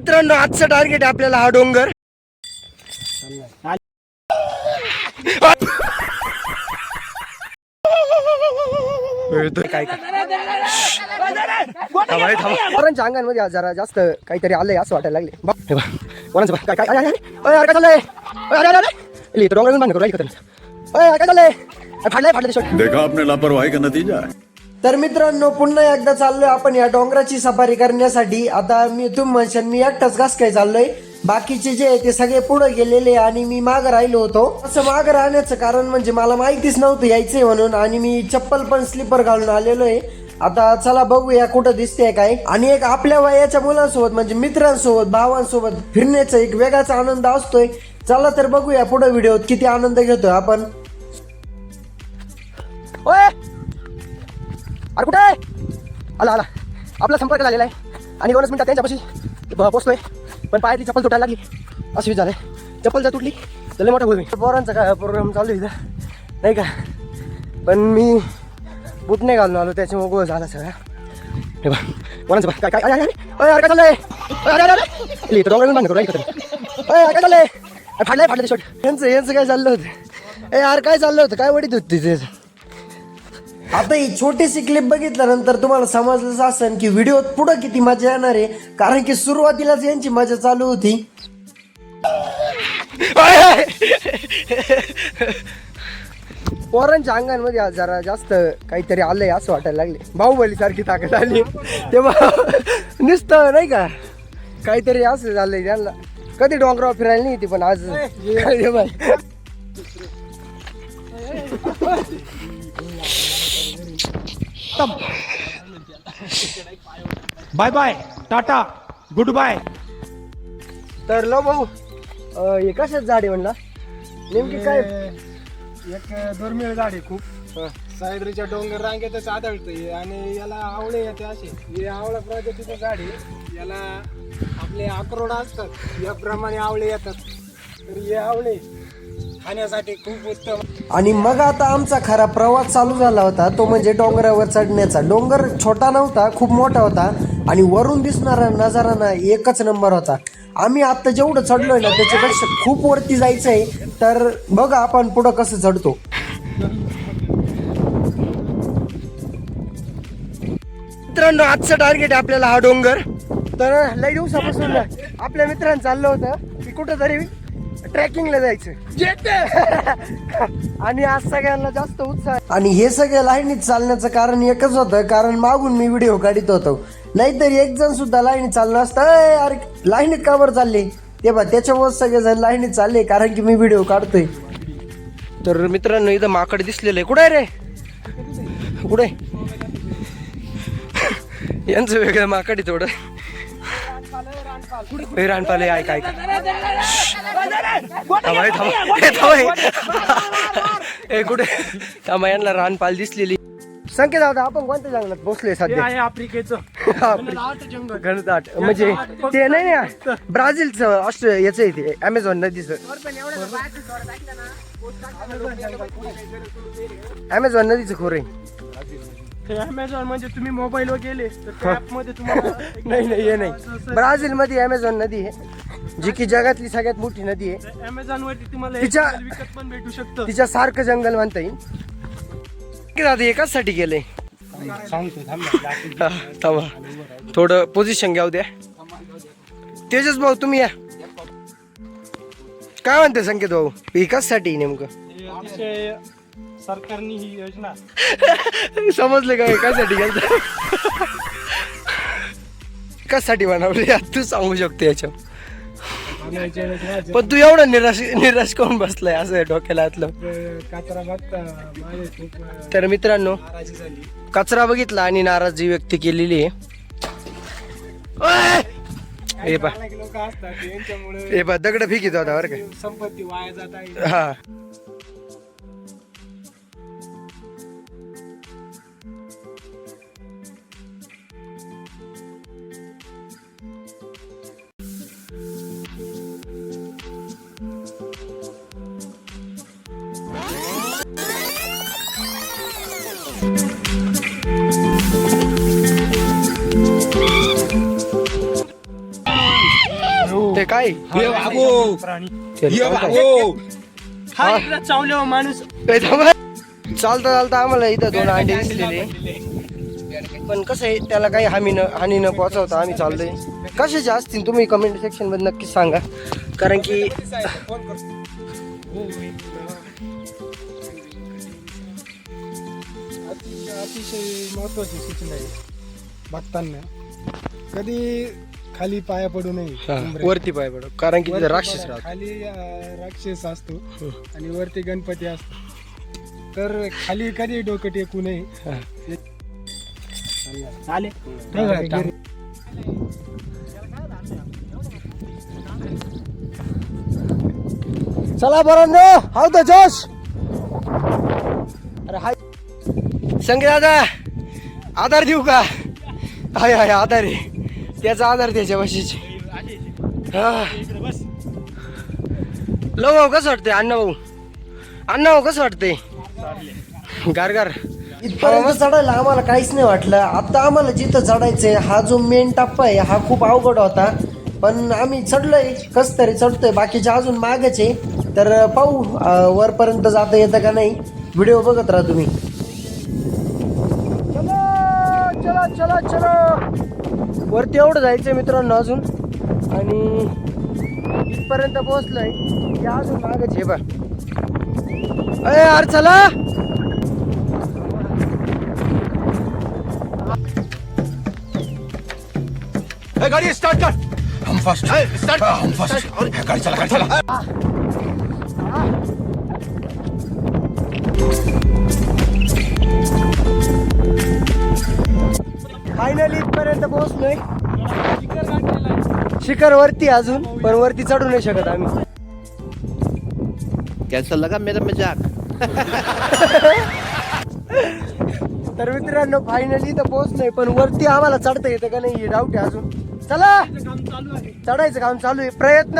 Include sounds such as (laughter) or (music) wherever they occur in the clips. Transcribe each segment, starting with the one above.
मित्रांनो आजचं टार्गेट आहे आपल्याला हा डोंगर काय पोरांच्या अंगांमध्ये आज जरा जास्त काहीतरी आलंय असं वाटायला लागले बघ बघ. पोरांचं बघ. काय काय अरे, अरे, अरे, अरे, काय चाललंय अरे, अरे, अरे. इली, इथं डोंगर बांध करू राहिली का त्यांना? अरे, काय चाललंय अरे, फाडलंय फाडलं ते शेवट. देखा आपने लापरवाही का नतीजा है तर मित्रांनो पुन्हा एकदा चाललोय आपण या डोंगराची सफारी करण्यासाठी. आता मी तुम्ही मी एकटाच घास काय चाललोय. बाकीचे जे आहे ते सगळे पुढे गेलेले आणि मी माग राहिलो होतो. असं माग राहण्याचं कारण म्हणजे मला माहितीच नव्हतं यायचंय म्हणून आणि मी चप्पल पण स्लीपर घालून आलेलो आहे. आता चला बघूया कुठं दिसतेय काय. आणि एक आपल्या वयाच्या मुलांसोबत म्हणजे मित्रांसोबत भावांसोबत फिरण्याचा एक वेगळाच आनंद असतोय. चला तर बघूया पुढे व्हिडिओत किती आनंद घेतोय आपण. ओय! अरे कुठे आहे? आला आला. आपला संपर्क झालेला आहे. आणि दोनच मिनटात त्यांच्यापाशी पोचतोय. पण पायातली चप्पल तुटायला लागली. असं झालं. चप्पल जर तुटली तर लय मोठा होईल. पोरांचा काय प्रोग्राम चालू आहे इथं नाही का? पण मी बूट नाही घालून आलो त्याच्यामुळे गोळ झाला सगळा. हे बा पोरांचं काय काय अरे, अरे, अरे, काय चाललंय? अरे, अरे, अरे. इली, इथं करू अरे, काय चाललंय? फाडलंय फाडलं शॉट यांचं यांचं काय चाललं होतं? ए यार काय चाललं होतं? काय वडीत होती तिथे आता ही छोटीशी क्लिप बघितल्यानंतर तुम्हाला समजलंच असेल की व्हिडिओत पुढं किती मजा येणार आहे. कारण की सुरुवातीलाच यांची मजा चालू होती. पोरांच्या अंगांमध्ये आज जरा जास्त काहीतरी आलंय असं वाटायला लागले. बाहुबली सारखी ताकद आली. तेव्हा नुसतं नाही का काहीतरी असं झालंय त्यांना. कधी डोंगरावर फिरायला नाही ती पण आज. काय bye bye bye tata good bye तर लो भाऊ अं, हे कशाच झाड आहे म्हणला? नेमकी काय? एक दुर्मिळ झाड आहे खूप. सायद्रीच्या डोंगर रांगेतच आढळतं आणि याला आवळे येते असे. हे आवळा प्रजातीचं झाड आहे. याला आपले अक्रोड असतात. याप्रमाणे आवळे येतात. तर हे आवळे खाण्यासाठी खूप उत्तम. आणि मग आता आमचा खरा प्रवास चालू झाला होता. तो म्हणजे डोंगरावर चढण्याचा. डोंगर छोटा नव्हता खूप मोठा होता. आणि वरून दिसणारा नजारा ना एकच नंबर होता. आम्ही आता जेवढं चढलोय ना त्याच्यापेक्षा खूप वरती जायचं आहे तर बघा आपण पुढं कसं चढतो. मित्रांनो आजचं टार्गेट आहे आपल्याला हा डोंगर. तर लई दिवसापासून आपल्या मित्रांनी चाललं होतं. की कुठंतरी ट्रेकिंगला जायचं (laughs) आणि आज सगळ्यांना जास्त उत्साह. आणि हे सगळं लाईनीत चालण्याचं कारण एकच होतं कारण मागून मी व्हिडिओ काढत होतो. नाहीतर एक जण सुद्धा लाईनीत चाललं असतं "अय, अरे लाईनीत का बरं चालले? ते बा त्याच्यामुळे सगळेजण लाईनीत चालले कारण की मी व्हिडिओ काढतोय. तर मित्रांनो इथं माकड दिसलेलं आहे. कुठे रे? कुठे यांचं वेगळं माकड आहे थोडं. रानपाले ऐक ऐक. थांबा थांबा. थांबा. ए. कुठे? थांबा यांना रानपाल दिसलेली. संकेत दादा आपण कोणत्या जंगलात पोहोचले हे सध्या? आहे आफ्रिकेचं. घनदाट म्हणजे ते नाही ना ब्राझीलचं ऑस्ट्रेलिया याचं आहे ते अमेझॉन नदीचं. अमेझॉन नदीचं खोर आहे. अमेझॉन म्हणजे तुम्ही मोबाईलवर गेले तर त्या app मध्ये तुम्हाला (laughs) नाही नाही हे नाही. ब्राझील मध्ये अमेझॉन नदी आहे. जी की जगातली सगळ्यात मोठी नदी आहे. अमेझॉन वरती तुम्हाला तिच्या- विकत पण भेटू शकतं. तिच्या सारखं जंगल म्हणता येईल. की दादा एकाच साठी गेलंय सांगतो थांब. थांबा थोडं पोझिशन घ्याव द्या. तेजस भाऊ तुम्ही या. काय म्हणते संकेत भाऊ? एकाच साठी नेमकं अतिशय सरकारने ही योजना. (laughs) समजलं का? एकासाठी गेलं एकाचसाठी बनवले तू सांगू शकतो याच्या पण तू एवढं निराश निराश करून बसलाय असं डोक्याला आतलं तर मित्रांनो कचरा बघितला आणि नाराजी व्यक्त केलेली आहे! हे हे दगड फेकीत होता बरं का. संपत्ती वाया जात आहे. हा. काय ये बाबू प्राणी ये बाबू हा इकडं चावल्यावर माणूस. चालता चालता आम्हाला इथं दोन अंडे दिसलेले पण कसं आहे त्याला काही हानी न हानी न पोहोचवता आम्ही चाललोय कशाचे असतील तुम्ही कमेंट सेक्शनमध्ये नक्कीच सांगा कारण की अतिशय अतिशय महत्वाची सूचना आहे बघताना कधी खाली पाया पडू नये. वरती पाय पडो. कारण की तिथे वरती राक्षस बघा, राहतो. खाली अं, राक्षस असतो आणि वरती गणपती असतो. तर खाली कधी डोकं टेकू नये. चालेल. चला बरं हाव द जोश. अरे हाय. संगे दादा आधार देऊ का? हाय हाय आधार आहे. त्याचा आधार त्याच्या बशीच लो भाऊ कसं वाटतंय? अण्णा भाऊ. अण्णा भाऊ कसं वाटतंय? गारगार इथपर्यंत चढायला आम्हाला काहीच नाही वाटलं. आता आम्हाला जिथं चढायचंय हा जो मेन टप्पा आहे हा खूप अवघड होता. पण आम्ही चढलोय कस तरी चढतोय. बाकीचे अजून मागच आहे. तर पाहू वरपर्यंत जाता येतं का नाही. व्हिडिओ बघत राहा तुम्ही. चला चला चला. वरती एवढं जायचंय मित्रांनो अजून. आणि इथपर्यंत पोहोचलोय. हे अजून मागच आहे बा अरे यार चला. गाड़ी स्टार्ट कर. हम फर्स्ट स्टार्ट हम फर्स्ट गाड़ी चला गाड़ी चला. फायनली इथपर्यंत पोहोचलोय शिखर वरती अजून पण वरती चढू नाही शकत आम्ही. कैसा लगा मेरा मजाक. (laughs) तर मित्रांनो फायनली इथं पोहोचलोय पण वरती आम्हाला चढता येतं का नाही डाऊट आहे अजून. चला! चढायचं काम चालू आहे. प्रयत्न!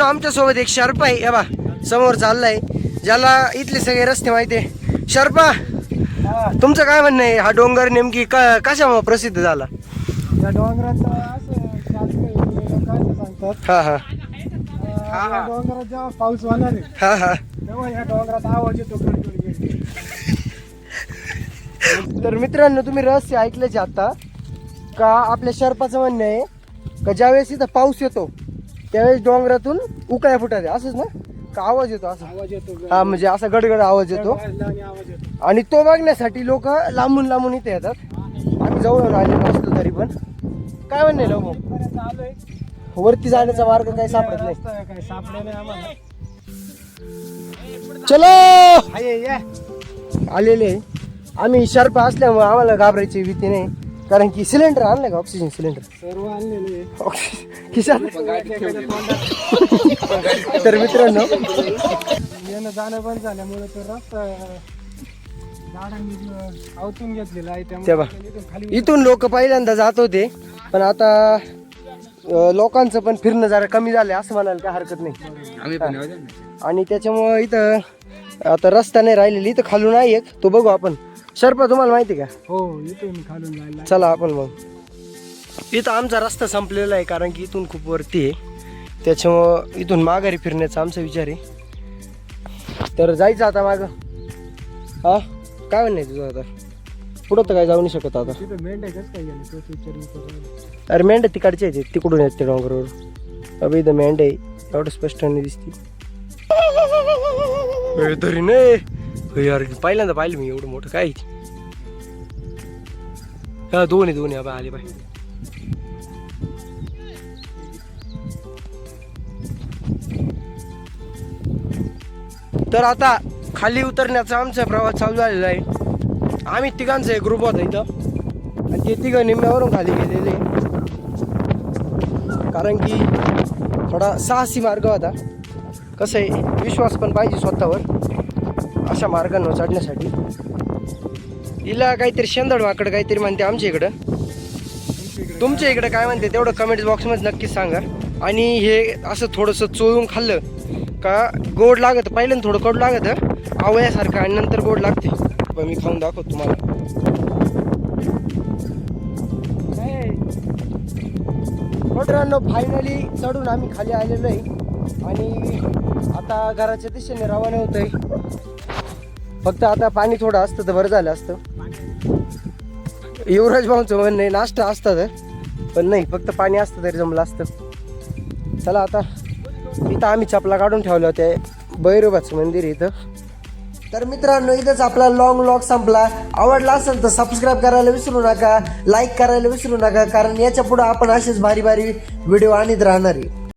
आमच्यासोबत एक शर्पा आहे. बा समोर चाललाय. ज्याला इथले सगळे रस्ते माहिती आहे. शर्पा! तुमचं काय म्हणणं आहे? हा डोंगर नेमकी क- कशामुळे प्रसिद्ध झाला? या डोंगरात असं शास्त्रीय काय ते सांगतात. हा हा. अं, या डोंगरात जेव्हा पाऊस होणार आहे हा हा. तेव्हा या डोंगरात आवाज येतो कडकड तर मित्रांनो तुम्ही रहस्य ऐकलंच आता. का आपल्या शर्पाचं म्हणणं आहे का ज्यावेळेस इथं पाऊस येतो त्यावेळेस डोंगरातून उकाया फुटत असंच ना? का आवाज येतो असं. आवाज येतो हा म्हणजे असा गडगड आवाज येतो. आणि आवाज येतो. आणि तो बघण्यासाठी लोक लांबून लांबून इथे येतात. आम्ही जवळून आले नसतो तरी पण. काय म्हणणे लोक? इथपर्यंत आलोय. वरती जाण्याचा मार्ग काही सापडत नाही. रस्ता काही सापडला नाही आम्हाला. चलो! आहे या आलेले आहे. आम्ही शर्प असल्यामुळे आम्हाला घाबरायची भीती नाही. कारण की सिलेंडर आणलं का? ऑक्सिजन सिलेंडर सर्व आणलेले. (laughs) खिशात तोंडात. तर मित्रांनो येणं जाणं बंद झाल्यामुळे तो रस्ता झाडांनी जो आवतून घेतलेला आहे. त्यामुळे इथून खाली इथून लोक पहिल्यांदा जात होते पण आता अं, लोकांचं पण फिरणं जरा कमी झालं असं म्हणायला काय हरकत नाही. आणि त्याच्यामुळं इथं आता रस्ता नाही राहिलेली इथं खालून आहे एक. तो बघू आपण. शर्पा तुम्हाला माहिती का? हो इथून खालून जायला. चला आपण मग. इथं आमचा रस्ता संपलेला आहे कारण की इथून खूप वरती आहे. त्याच्यामुळं इथून माघारी फिरण्याचा आमचा विचार आहे. तर जायचं आता मागं. हा? काय म्हणणं आहे तुझं आता? पुढं तर काय जाऊ नाही शकत आता. तिथं मेंढ्या कसं काय गेले तोच विचार मी करतो. अरे मेंढ्या तिकडचे आहेत तिकडून येत ते डोंगरावर? अबे इथं मेंढ्या आहे. एवढं स्पष्ट नाही दिसती. ए, तरी नाही. यार पहिल्यांदा पाहिलं मी एवढं मोठं. काय? आहे ते? हा दोन आहे दोन आहे आले बाय. तर आता खाली उतरण्याचा आमचा प्रवास चालू झालेला आहे. आम्ही तिघांचा एक ग्रुप होता इथं. आणि ते तिघं निम्म्यावरून खाली गेलेले. कारण की थोडा साहसी मार्ग होता. कसं आहे विश्वास पण पाहिजे स्वतःवर. अशा मार्गांवर चढण्यासाठी. तिला काहीतरी शेंदड वाकड काहीतरी म्हणते आमच्या इकडं. तुमच्या इकडं काय म्हणते तेवढं कमेंट बॉक्समध्ये नक्कीच सांगा. आणि हे असं थोडंसं चोळून खाल्लं का गोड लागत पहिलं थोडं कडू लागत आवळ्यासारखं आणि नंतर गोड लागते. पण मी खाऊन दाखवतो तुम्हाला. मित्रांनो फायनली चढून आम्ही खाली आलेलो आहे. आणि आता घराच्या दिशेने रवाना होतोय. फक्त आता पाणी थोडं असतं तर बरं झालं असतं. युवराज भाऊचं म्हणणं नाही नाश्ता असतं तर. पण नाही फक्त पाणी असतं तरी जमलं असतं. चला आता इथं आम्ही चपला काढून ठेवल्या होत्या. भैरोबाचं मंदिर इथं. तर मित्रांनो इथंच आपला लॉंग लॉग संपला. आवडला असेल तर सबस्क्राईब करायला विसरू नका लाईक करायला विसरू नका कारण याच्यापुढे आपण असेच भारी भारी व्हिडिओ आणत राहणार आहे.